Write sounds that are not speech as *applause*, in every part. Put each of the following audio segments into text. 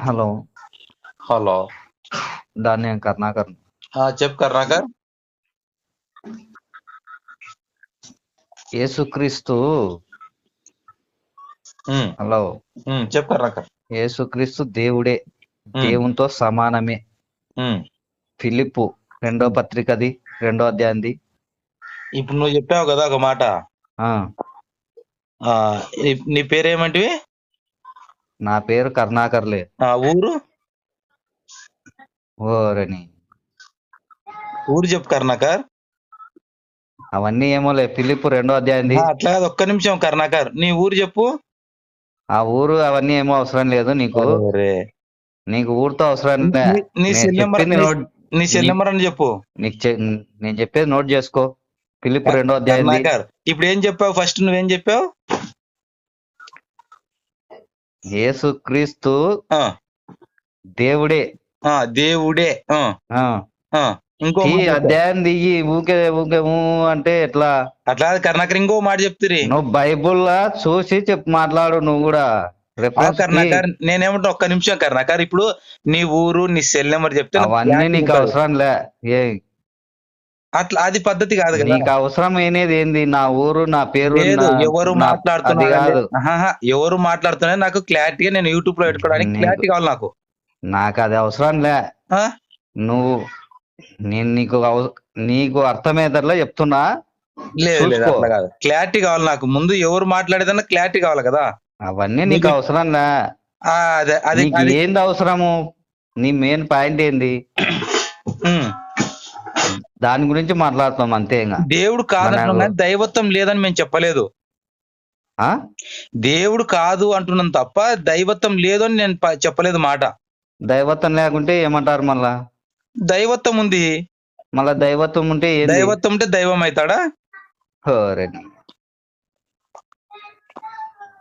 Hello. Hello. ధాన్యం కర్ణాకర్. ఆ, చెప్పు కరుణాకర్. యేసుక్రీస్తు. హలో. చెప్పు కరుణాకర్. యేసుక్రీస్తు దేవుడే. దేవునితో సమానమే. ఫిలిప్పు రెండో పత్రికది రెండో అధ్యాయంది. ఇప్పుడు నువ్వు చెప్పావు కదా ఒక మాట. నీ పేరేమంటివి? నా పేరు కర్ణాకర్లే ఆ ఊరు? ఓరని ఊరు చెప్పు కరుణాకర్. అవన్నీ ఏమోలే ఫిలిప్పు రెండో అధ్యాయంది. ఆ, అట్లా కాదు ఒక్క నిమిషం కరుణాకర్. నీ ఊరు చెప్పు. ఆ ఊరు అవన్నీ ఏమో అవసరం లేదు నీకు. అరే. నీకు ఊరితో అవసరం లే. నీ- నీ నేను సెల్ నెంబర్ చెప్పింది నోట్ నీ సెల్ నెంబర్ అని చెప్పు. నీకు చె- నేను చెప్పేది నోట్ చేసుకో. ఫిలిప్పు రెండో కరుణాకర్ ఇప్పుడు ఏం చెప్పావు? ఫస్ట్ నువ్వేం చెప్పావు? యేసుక్రీస్తు దేవుడే. దేవుడే. ఇంకో. అధ్యాయం దిగి ఊకే ఊకే అంటే ఎట్లా? అట్లా కరుణాకర్ ఇంకో మాట చెప్తురి నువ్వు బైబుల్ చూసి చెప్పు మాట్లాడు నువ్వు కూడా కరుణాకర్ నేనేమంటా ఒక్క నిమిషం కరుణాకర్ ఇప్పుడు నీ ఊరు నీ సెల్ నెంబర్ చెప్తే నాకు అవన్నీ నీకు. అవసరం లే. అట్లా అది పద్ధతి కాదు కదా. నీకు అవసరం అనేది ఏంది? నా ఊరు నా పేరు లేదు ఎవరు మాట్లాడుతున్నారు ఎవరు మాట్లాడుతున్నారు నాకు క్లారిటీగా నేను యూట్యూబ్లో పెట్టుకోవడానికి నీకు- క్లారిటీ కావాలి నాకు. నాకు అది అవసరం లే? నువ్వు నేను నీకు నీకు అర్థమయ్యేటట్లా చెప్తున్నా. లేదు కాదు. క్లారిటీ కావాలి నాకు. ముందు ఎవరు మాట్లాడేదన్నా క్లారిటీ కావాలి కదా. అవన్నీ నీకు అవసరం లే. ఆ, అదే అది ఏంది అవసరము? నీ మెయిన్ పాయింట్ ఏంది. దాని గురించి మాట్లాడుతాం అంతే ఇంకా దేవుడు కాదంటున్నాం దైవత్వం లేదని మేము చెప్పలేదు. ఆ? దేవుడు కాదు అంటున్నాం తప్ప దైవత్వం లేదు అని నేను చెప్పలేదు మాట. దైవత్వం లేకుంటే ఏమంటారు మళ్ళా? దైవత్వం ఉంది. మళ్ళా దైవత్వం ఉంటే దైవత్వం ఉంటే దైవం అవుతాడా.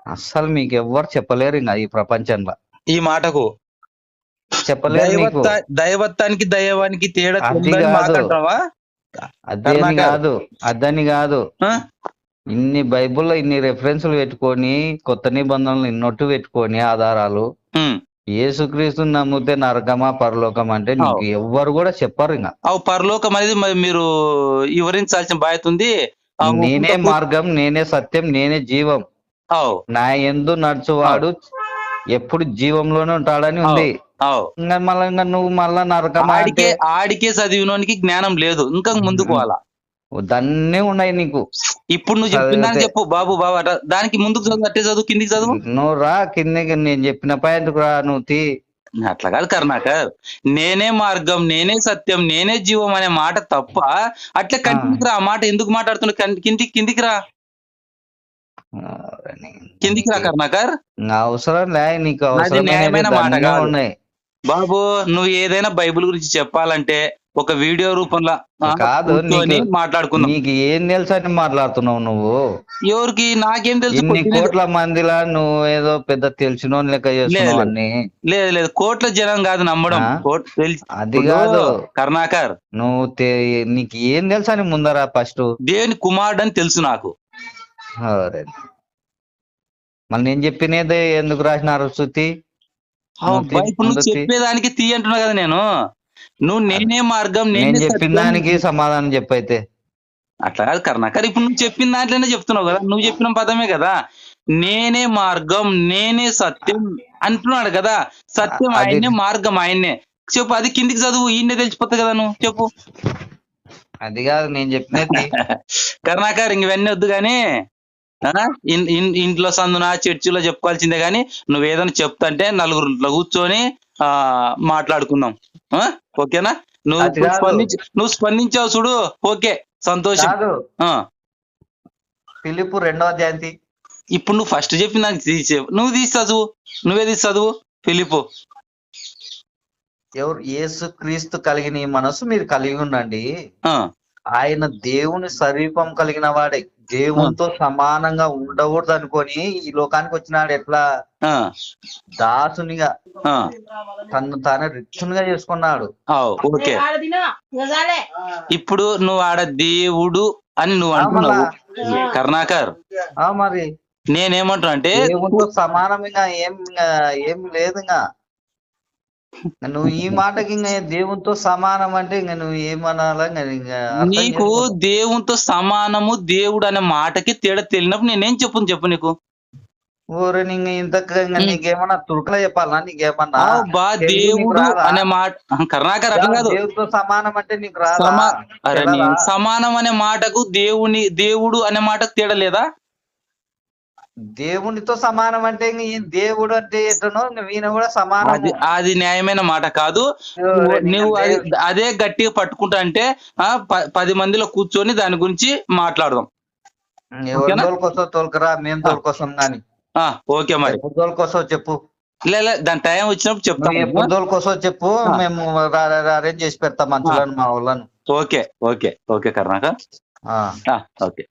అస్సలు మీకు ఎవ్వరు చెప్పలేరు ఇంకా ఈ ప్రపంచంలో. ఈ మాటకు. దైవత్వ దైవత్వానికి దైవానికి తేడా. మాట్లాడతావా. కాదు అదని కాదు? ఇన్ని బైబుల్లో ఇన్ని రెఫరెన్సులు పెట్టుకొని కొత్త నిబంధనలు ఇన్నొట్టు పెట్టుకొని ఆధారాలు ఉమ్. యేసుక్రీస్తు నమ్మితే నరకమా పరలోకం అంటే నీకు ఎవ్వరు కూడా చెప్పరు ఇంకా అవు పరలోకం అనేది మరి మీరు వివరించాల్సిన బాధ్యత ఉంది నేనే మార్గం నేనే సత్యం నేనే జీవం నా ఎందు నడుచువాడు ఎప్పుడు జీవంలోనే ఉంటాడని ఉంది. మళ్ళా నువ్వు మళ్ళా నరకమా అంటే? ఆడికే ఆడికే చదివినోనికి జ్ఞానం లేదు. ఇంకా ముందుకు పోవాలా? దన్నే ఉన్నాయి నీకు. ఇప్పుడు నువ్వు చెప్పిన చదివితే- చెప్పు బాబు బాబు అట దానికి ముందుకు చదువు అట్టే చదువు కిందికి చదువు? నువ్వు రా కిందకి నేను చెప్పిన పాయింట్కి రా నువ్వు తీ. అట్లా కాదు కరుణాకర్. నేనే మార్గం నేనే సత్యం నేనే జీవం అనే మాట తప్ప అట్లా కిందికి రా ఆ మాట ఎందుకు మాట్లాడుతున్నావు? కిందికి కిందికి రా. కిందికి రా కరుణాకర్. అవసరం లే నీకు అవసరం. ఉన్నాయి బాబు నువ్వు ఏదైనా బైబిల్ గురించి చెప్పాలంటే ఒక వీడియో రూపంలో కాదు, కూర్చొని నీకు- మాట్లాడుకుందాం. నీకు ఏం తెలుసు అని మాట్లాడుతున్నావు నువ్వు? ఎవరికి? నాకేం తెలుసు? ఇన్ని కోట్ల మందిలా నువ్వు ఏదో పెద్ద తెలిసిన లెక్క చేస్తున్నావు లేదు. లేదు కోట్ల జనం కాదు నమ్మడం. అది కాదు. కరుణాకర్. నువ్వు నీకు ఏం తెలుసు అని ముందరా ఫస్ట్? దేవుని కుమారుడు అని తెలుసు నాకు. మళ్ళీ నేను చెప్పినదే ఎందుకు రాసినారు శృతి? నువ్వు ఇప్పుడు. చెప్పేదానికి తీ అంటున్నావు కదా నేను. నువ్వు నేనే మార్గం నేను చెప్పిన. దానికి సమాధానం చెప్పైతే. అట్లా కాదు కరుణాకర్ ఇప్పుడు నువ్వు చెప్పిన దాంట్లోనే చెప్తున్నావు కదా నువ్వు చెప్పిన పదమే కదా. నేనే మార్గం నేనే సత్యం అంటున్నాడు కదా. సత్యం ఆయన్నే మార్గం ఆయన్నే. చెప్పు అది కిందికి చదువు ఈయనే తెలిసిపోతుంది కదా నువ్వు చెప్పు. అది కాదు నేను చెప్పినది. *laughs* కరుణాకర్ ఇంక ఇవన్నీ వద్దు కానీ ఇంట్లో సందున చర్చిలో చెప్పుకోవాల్సిందే కానీ నువ్వు ఏదైనా చెప్తాంటే నలుగురు కూర్చొని ఆ మాట్లాడుకుందాం. ఆ? ఓకేనా? నువ్వు. స్పందించి నువ్వు స్పందించావు చూడు. ఓకే. సంతోషం. పిలుపు రెండో అధ్యాయం తీ. ఇప్పుడు నువ్వు ఫస్ట్ చెప్పి నాకు తీసే నువ్వు తీసి చదువు. నువ్వే తీసి చదువు. ఫిలిపు. ఎవరు? యేసు క్రీస్తు కలిగిన మనసు మీరు కలిగి ఉండండి. ఆ, ఆయన దేవుని స్వరూపం కలిగిన వాడే. దేవునితో సమానంగా ఉండకూడదు అనుకొని ఈ లోకానికి వచ్చినాడు ఎట్లా? ఆ, దాసునిగా ఆ. తను తానే రిచ్చునిగా చేసుకున్నాడు. ఓకే. ఇప్పుడు నువ్వు ఆడ దేవుడు అని నువ్వు అంటున్నావు. కరుణాకర్. ఆ మరి. నేనేమంటున్నా అంటే దేవునితో సమానం ఇంకా ఏం ఏం లేదు ఇంకా నువ్వు ఈ మాటకి ఇంకా దేవునితో సమానం అంటే ఇంకా నువ్వు ఏమనాలా ఇంకా ఇంకా అర్థం నీకు చేసుకో. దేవునితో సమానము దేవుడు అనే మాటకి తేడా తెలియనప్పుడు నేనేం చెప్పు చెప్పు నీకు ఊరు ఇంక ఇంతకు ఇంకా ఉమ్. నీకేమన్నా తుర్కలా చెప్పాలా నీకేమన్నా బా తెలుగు నీకు దేవుడు రాదా? అనే మాట కర్ణాకర్ అట్లా కాదు దేవునితో సమానం అంటే నీకు రాదా సమా అరే నీ తెలదా? సమానం అనే మాటకు దేవుని దేవుడు అనే మాటకు తేడా లేదా దేవునితో సమానం అంటే ఇంక ఈ దేవుడు అంటే ఎట్లనో వీణ కూడా సమానం అది న్యాయమైన మాట కాదు. నువ్వు అది గట్టిగా పట్టుకుంటా అంటే పది మందిలో కూర్చొని దాని గురించి మాట్లాడదాం. ఎవరు తోలుకరా మేము తోలుకొస్తాం కానీ. ఆ ఓకే మరి. తోలుకొస్తో చెప్పు. లే దాని టైం వచ్చినప్పుడు ఎప్పుడు తోలుకొస్తో చెప్పు. మేము అరేంజ్ చేసి పెడతాం మనుషులను మా వాళ్ళను. Okay okay okay. ఆ, ఓకే.